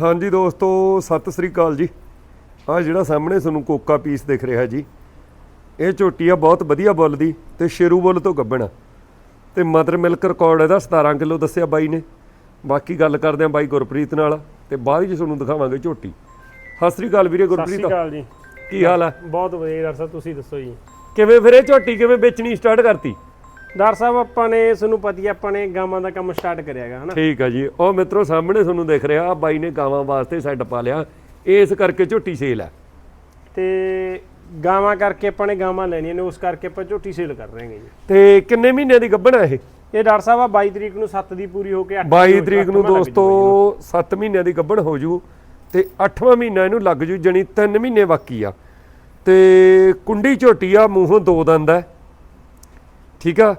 ਹਾਂਜੀ ਦੋਸਤੋ ਸਤਿ ਸ੍ਰੀ ਅਕਾਲ ਜੀ। ਆ ਜਿਹੜਾ ਸਾਹਮਣੇ ਤੁਹਾਨੂੰ ਕੋਕਾ ਪੀਸ ਦਿਖ ਰਿਹਾ ਜੀ ਇਹ ਝੋਟੀ ਆ ਬਹੁਤ ਵਧੀਆ ਬੁੱਲ ਦੀ ਤੇ ਸ਼ੇਰੂ ਬੁੱਲ ਤੋਂ ਗੱਬਣ ਤੇ ਮਦਰ ਮਿਲਕ ਰਿਕਾਰਡ ਇਹਦਾ 17 ਕਿਲੋ ਦੱਸਿਆ ਬਾਈ ਨੇ। ਬਾਕੀ ਗੱਲ ਕਰਦੇ ਆ ਬਾਈ ਗੁਰਪ੍ਰੀਤ ਨਾਲ ਤੇ ਬਾਅਦ ਵਿੱਚ ਤੁਹਾਨੂੰ ਦਿਖਾਵਾਂਗੇ ਝੋਟੀ। ਸਤਿ ਸ੍ਰੀ ਅਕਾਲ ਵੀਰੇ ਸਤਿ ਸ਼੍ਰੀ ਗੁਰਪ੍ਰੀਤ ਅਕਾਲ ਜੀ। ਕੀ ਹਾਲ ਆ? ਬਹੁਤ ਵਧੀਆ ਡਾਕਟਰ ਸਾਹਿਬ ਤੁਸੀਂ ਦੱਸੋ ਜੀ। ਕਿਵੇਂ ਫਿਰ ਇਹ ਝੋਟੀ ਕਿਵੇਂ ਵੇਚਣੀ ਸਟਾਰਟ ਕਰਤੀ? ਡਾਕਟਰ ਸਾਹਿਬ ਆਪਾਂ ਨੇ ਤੁਹਾਨੂੰ ਪਤੀ ਆਪਾਂ ਨੇ ਗਾਵਾਂ ਦਾ ਕੰਮ ਸਟਾਰਟ ਕਰਿਆਗਾ ਹਨਾ? ਠੀਕ ਆ ਜੀ। ਉਹ ਮਿੱਤਰੋ ਸਾਹਮਣੇ ਤੁਹਾਨੂੰ ਦਿਖ ਰਿਹਾ ਆ ਬਾਈ ਨੇ ਗਾਵਾਂ ਵਾਸਤੇ ਸੈੱਟ ਪਾ ਲਿਆ। ਇਸ ਕਰਕੇ ਝੋਟੀ ਸੇਲ ਹੈ ਤੇ ਗਾਵਾਂ ਕਰਕੇ ਆਪਾਂ ਨੇ ਗਾਵਾਂ ਲੈਣੀਆਂ ਨੇ ਉਸ ਕਰਕੇ ਆਪਾਂ ਝੋਟੀ ਸੇਲ ਕਰ ਰਹੇ ਹਾਂ ਜੀ। ਤੇ ਕਿੰਨੇ ਮਹੀਨੇ ਦੀ ਗੱਬਣ ਆ ਇਹ? ਇਹ ਡਾਕਟਰ ਸਾਹਿਬ ਆ 22 ਤਰੀਕ ਨੂੰ 7 ਦੀ ਪੂਰੀ ਹੋ ਕੇ 8 22 ਤਰੀਕ ਨੂੰ ਦੋਸਤੋ 7 ਮਹੀਨਿਆਂ ਦੀ ਗੱਭਣ ਹੋ ਜੂ ਤੇ 8ਵਾਂ ਮਹੀਨਾ ਇਹਨੂੰ ਲੱਗ ਜੂ ਜਣੀ 3 ਮਹੀਨੇ ਬਾਕੀ ਆ। ਤੇ ਕੁੰਡੀ ਝੋਟੀ ਆ ਮੂੰਹੋਂ ਦੋ ਦੰਦ ਹੈ ਠੀਕ ਆ?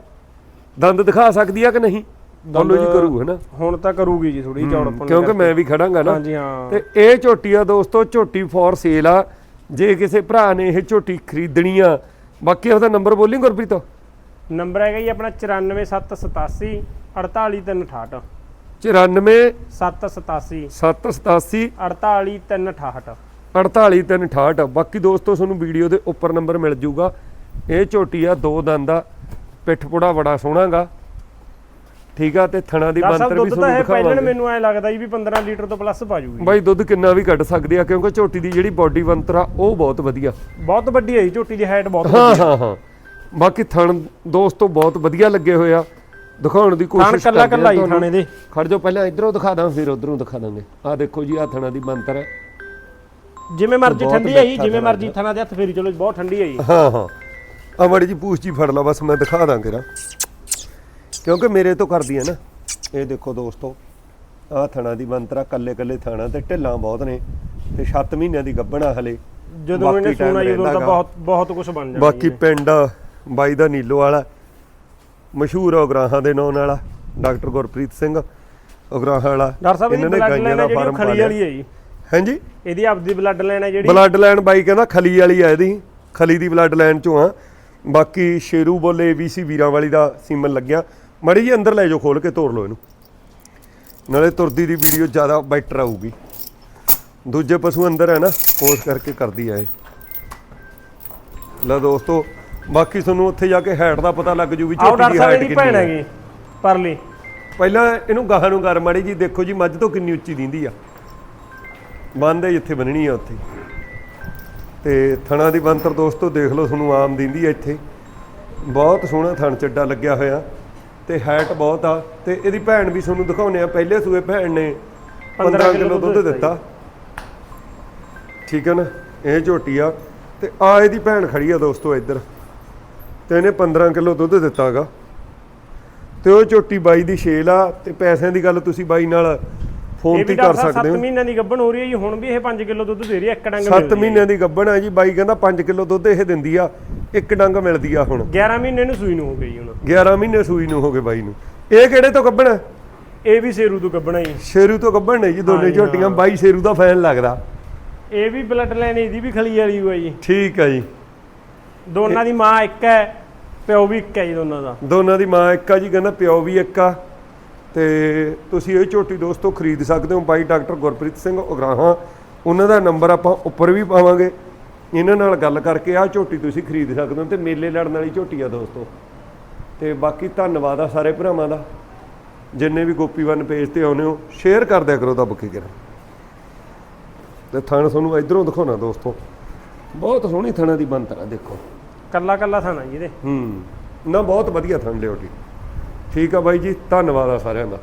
ਦੰਦ ਦਿਖਾ ਸਕਦੀ ਆ ਕਿ ਨਹੀਂ? ਬੋਲੋ ਜੀ ਕਰੂ ਹਨਾ? ਹੁਣ ਤਾਂ ਕਰੂਗੀ ਜੀ ਥੋੜੀ ਚੌੜ ਆਪਾਂ ਕਿਉਂਕਿ ਮੈਂ ਵੀ ਖੜਾਂਗਾ ਨਾ। ਹਾਂਜੀ ਹਾਂ। ਤੇ ਇਹ ਝੋਟੀ ਆ ਦੋਸਤੋ ਝੋਟੀ ਫੋਰ ਸੇਲ ਆ। ਜੇ ਕਿਸੇ ਭਰਾ ਨੇ ਇਹ ਝੋਟੀ ਖਰੀਦਣੀ ਆ ਬਾਕੀ ਉਹਦਾ ਨੰਬਰ ਬੋਲੀ ਗੁਰਪ੍ਰੀਤ? ਨੰਬਰ ਹੈਗਾ ਜੀ ਆਪਣਾ 94787 48368 94 787 787 48368 48368 ਬਾਕੀ ਦੋਸਤੋ ਤੁਹਾਨੂੰ ਵੀਡੀਓ ਦੇ ਉੱਪਰ ਨੰਬਰ ਮਿਲ ਜੂਗਾ। ਇਹ ਝੋਟੀ ਆ ਦੋ ਦੰਦ ਆ। ਪਿੱਠ ਪੁੜਾ ਬੜਾ ਸੋਹਣਾਗਾ। ਠੀਕ ਆ ਤੇ ਥਣਾ ਦੀ ਬੰਤਰ ਵੀ ਦੁੱਧ ਤਾਂ ਤੁਹਾਨੂੰ ਇਹ ਪਹਿਲਾਂ ਦਿਖਾਵਾਂਗੇ ਮੈਨੂੰ ਐ ਲੱਗਦਾ ਜੀ ਵੀ 15 ਲੀਟਰ ਤੋਂ ਪਲੱਸ ਪਾ ਜੂਗੀ। ਬਾਈ ਦੁੱਧ ਕਿੰਨਾ ਵੀ ਕੱਢ ਸਕਦੀ ਆ ਕਿਉਂਕਿ ਝੋਟੀ ਦੀ ਜਿਹੜੀ ਬਾਡੀ ਬੰਤਰ ਆ ਉਹ ਬਹੁਤ ਵਧੀਆ। ਬਹੁਤ ਵੱਡੀ ਹੈ ਜੀ ਝੋਟੀ ਦੀ ਹਾਈਟ ਬਹੁਤ ਹਾਂ ਹਾਂ। ਹਾਂ ਬਾਕੀ ਥਣ ਦੋਸਤੋ ਬਹੁਤ ਵਧੀਆ ਲੱਗੇ ਹੋਏ ਆ। ਦਿਖਾਉਣ ਦੀ ਕੋਸ਼ਿਸ਼ ਕੱਲਾ ਕਰਦੇ ਕੱਲਾ ਆ ਹੀ। ਥਾਣੇ ਦੇ। ਖੜ ਜਾਓ ਪਹਿਲਾਂ ਇਧਰੋਂ ਦਿਖਾ ਦਾਂ ਫਿਰ ਉਧਰੋਂ ਦਿਖਾ ਦਾਂਗੇ। ਆ ਦੇਖੋ ਜੀ ਆ ਥਣਾ ਦੀ ਬੰਤਰ ਹੈ। ਜਿਵੇਂ ਮਰਜ਼ੀ ਠੰਡੀ ਹੈ ਜੀ ਜਿਵੇਂ ਮਰਜ਼ੀ ਥਾਣਾ ਦੇ ਹੱਥ ਫੇਰੀ ਚਲੋ ਬਹੁਤ ਠੰਡੀ ਹੈ ਜੀ। ਹਾਂ ਹਾਂ। ਆ ਮੜੀ ਜੀ ਪੂਛ ਜੀ ਫੜ ਲਾ ਬਸ ਮੈਂ ਦਿਖਾ ਦਾਂ ਕਿਰਾ ਕਿਉਂਕਿ ਮੇਰੇ ਤੋਂ ਕਰਦੀ ਹੈ ਨਾ। ਇਹ ਦੇਖੋ ਦੋਸਤੋ ਆ ਥਣਾ ਦੀ ਮੰਤਰਾ ਕੱਲੇ ਕੱਲੇ ਥਾਣਾ ਤੇ ਢਿੱਲਾਂ ਬਹੁਤ ਨੇ ਤੇ 7 ਮਹੀਨਿਆਂ ਦੀ ਗੱਭਣਾ ਹਲੇ ਜਦੋਂ ਇਹਨੇ ਬਾਕੀ time ਸੁਣਾ ਜੀ ਉਦੋਂ ਤਾਂ ਬਹੁਤ ਬਹੁਤ ਕੁਝ ਬਣ ਜਾਣਾ ਬਾਕੀ ਪਿੰਡ ਬਾਈ ਦਾ ਨੀਲੋ ਵਾਲਾ ਮਸ਼ਹੂਰ ਉਗਰਾਹਾਂ ਦੇ ਨਾਂ ਵਾਲਾ ਡਾਕਟਰ ਗੁਰਪ੍ਰੀਤ ਸਿੰਘ ਉਗਰਾਹਾਂ ਵਾਲਾ। ਡਾਕਟਰ ਸਾਹਿਬ ਇਹਦੀ ਇਹਨਾਂ ਨੇ ਗਾਈਆਂ ਦਾ ਹੈ ਫਾਰਮ ਖਲੀ ਵਾਲੀ ਹੈ ਜੀ। ਹਾਂਜੀ? ਇਹਦੀ ਆਪਦੀ ਬਲੱਡ ਲਾਈਨ ਹੈ ਜਿਹੜੀ। ਬਲੱਡ ਲਾਈਨ ਬਾਈ ਕਹਿੰਦਾ ਖਲੀ ਵਾਲੀ ਆ ਇਹਦੀ। ਖਲੀ ਦੀ ਬਲੱਡ ਲਾਈਨ ਚੋਂ ਆ। ਬਾਕੀ ਸ਼ੇਰੂ ਬੋਲੇ ਏਬੀਸੀ ਵੀਰਾਂ ਵਾਲੀ ਦਾ ਸੀਮਨ ਲੱਗਿਆ। ਮੜੀ ਜੀ ਅੰਦਰ ਲੈ ਜਾਓ ਖੋਲ ਕੇ ਤੋੜ ਲਓ ਇਹਨੂੰ। ਨਾਲੇ ਤੁਰਦੀ ਦੀ ਵੀਡੀਓ ਜ਼ਿਆਦਾ ਬੈਟਰ ਆਊਗੀ। ਦੂਜੇ ਪਸ਼ੂ ਅੰਦਰ ਹੈ ਨਾ ਫੋਰਸ ਕਰਕੇ ਕਰਦੀ ਆ ਇਹ। ਲੈ ਦੋਸਤੋ ਬਾਕੀ ਤੁਹਾਨੂੰ ਉੱਥੇ ਜਾ ਕੇ ਹੈਡ ਦਾ ਪਤਾ ਲੱਗ ਜੂ ਵੀ ਆਓ ਝੋਟੀ ਦੀ ਸਾਹਿਬ ਹਾਈਟ ਇਹਦੀ ਕਿੰਨੀ ਹੈ। ਹੈਗੀ ਪਰਲੀ। ਪਹਿਲਾਂ ਇਹਨੂੰ ਗਾਹਾਂ ਨੂੰ ਕਰ ਮਾੜੀ ਜੀ ਦੇਖੋ ਜੀ ਮੱਝ ਤੋਂ ਕਿੰਨੀ ਉੱਚੀ ਦਿੰਦੀ ਆ। ਬੰਦ ਹੈ ਜਿੱਥੇ ਬੰਨਣੀ ਆ ਉੱਥੇ। ਤੇ ਥਣਾ ਦੀ ਬੰਤਰ ਦੋਸਤੋ ਦੇਖ ਲਓ ਤੁਹਾਨੂੰ ਆਮ ਦਿੰਦੀ ਇੱਥੇ। ਬਹੁਤ ਸੋਹਣਾ ਥਣ ਚੱਡਾ ਲੱਗਿਆ ਹੋਇਆ ਤੇ ਹਾਈਟ ਬਹੁਤ ਆ ਤੇ ਇਹਦੀ ਭੈਣ ਵੀ ਤੁਹਾਨੂੰ ਦਿਖਾਉਨੇ ਆ। ਪਹਿਲੇ ਸੂਏ ਭੈਣ ਨੇ 15 ਕਿਲੋ ਦੁੱਧ ਦਿੱਤਾ ਠੀਕ ਹੈ ਨਾ? ਇਹ ਝੋਟੀ ਆ ਤੇ ਆ ਇਹਦੀ ਭੈਣ ਖੜੀ ਆ ਦੋਸਤੋ ਇੱਧਰ। ਤੇ ਇਹਨੇ 15 ਕਿਲੋ ਦੁੱਧ ਦਿੱਤਾਗਾ। ਤੇ ਉਹ ਝੋਟੀ ਬਾਈ ਦੀ ਛੇਲ ਆ ਤੇ ਪੈਸਿਆਂ ਦੀ ਗੱਲ ਤੁਸੀਂ ਬਾਈ ਨਾਲ ਫੋਨ ਤੇ ਕਰ ਸਕਦੇ 7 ਹੋ। ਮਹੀਨਿਆਂ ਦੀ ਗੱਭਣ ਹੋ ਰਹੀ ਹੈ ਜੀ ਹੁਣ ਵੀ ਇਹ 5 ਕਿਲੋ ਦੁੱਧ ਦੇ ਰਹੀ ਹੈ ਇੱਕ ਡੰਗ 7 ਮਹੀਨਿਆਂ ਦੀ ਗੱਭਣ ਆ ਜੀ ਬਾਈ ਕਹਿੰਦਾ 5 ਕਿਲੋ ਦੁੱਧ ਇਹ ਦਿੰਦੀ ਆ ਇੱਕ ਡੰਗ ਮਿਲਦੀ ਆ ਹੁਣ। 11 ਮਹੀਨੇ ਨੂੰ ਸੂਈ ਨੂੰ ਹੋ ਗਈ ਹੁਣ। 11 ਮਹੀਨੇ ਸੂਈ ਨੂੰ ਹੋ ਗਏ ਬਾਈ ਨੂੰ। ਇਹ ਕਿਹੜੇ ਤੋਂ ਗੱਭਣ ਆ? ਇਹ ਵੀ ਸੇਰੂ ਤੋਂ ਗੱਭਣਾ ਜੀ। ਸ਼ੇਰੂ ਤੋਂ ਗੱਭਣ ਨੇ ਜੀ ਦੋਨੇ ਝੋਟੀਆਂ ਬਾਈ ਸ਼ੇਰੂ ਦਾ ਫੈਨ ਲੱਗਦਾ। ਇਹ ਵੀ ਬਲੱਡ ਲਾਈਨ ਇਹਦੀ ਵੀ ਖਲੀ ਵਾਲੀ ਹੋਈ ਹੈ ਜੀ। ਠੀਕ ਆ ਜੀ। ਦੋਨਾਂ ਦੀ ਮਾਂ ਇੱਕ ਹੈ ਪਿਓ ਵੀ ਇੱਕ ਹੈ ਜੀ ਦੋਨਾਂ ਦਾ। ਦੋਨਾਂ ਦੀ ਮਾਂ ਇੱਕ ਆ ਜੀ ਕਹਿੰਦਾ ਪਿਓ ਵੀ ਇੱਕ ਆ। ਤੇ ਤੁਸੀਂ ਇਹ ਝੋਟੀ ਦੋਸਤੋ ਖਰੀਦ ਸਕਦੇ ਹੋ ਬਾਈ ਡਾਕਟਰ ਗੁਰਪ੍ਰੀਤ ਸਿੰਘ ਉਗਰਾਹਾਂ। ਉਹਨਾਂ ਦਾ ਨੰਬਰ ਆਪਾਂ ਉੱਪਰ ਵੀ ਪਾਵਾਂਗੇ। ਇਹਨਾਂ ਨਾਲ ਗੱਲ ਕਰਕੇ ਆਹ ਝੋਟੀ ਤੁਸੀਂ ਖਰੀਦ ਸਕਦੇ ਹੋ ਤੇ ਮੇਲੇ ਲੜਨ ਵਾਲੀ ਝੋਟੀ ਆ ਦੋਸਤੋ। ਤੇ ਬਾਕੀ ਧੰਨਵਾਦ ਆ ਸਾਰੇ ਭਰਾਵਾਂ ਦਾ। ਜਿੰਨੇ ਵੀ ਗੋਪੀ ਵਨ ਪੇਜ ਤੇ ਆਉਨੇ ਹੋ ਸ਼ੇਅਰ ਕਰ ਦਿਆ ਕਰੋ ਦੱਬ ਕੇ ਕਿਰਾ ਤੇ ਥਣ ਤੁਹਾਨੂੰ ਇਧਰੋਂ ਦਿਖਾਉਣਾ ਦੋਸਤੋ। ਬਹੁਤ ਸੋਹਣੀ ਥਣਾ ਦੀ ਬੰਤਰ ਆ ਦੇਖੋ। ਕੱਲਾ ਕੱਲਾ ਥਾਣਾ ਜੀ ਇਹਦੇ। ਹੂੰ। ਨਾ ਬਹੁਤ ਵਧੀਆ ਥਣ ਲਿਓ ਜੀ ਠੀਕ ਆ ਬਾਈ ਜੀ ਧੰਨਵਾਦ ਆ ਸਾਰਿਆਂ ਦਾ।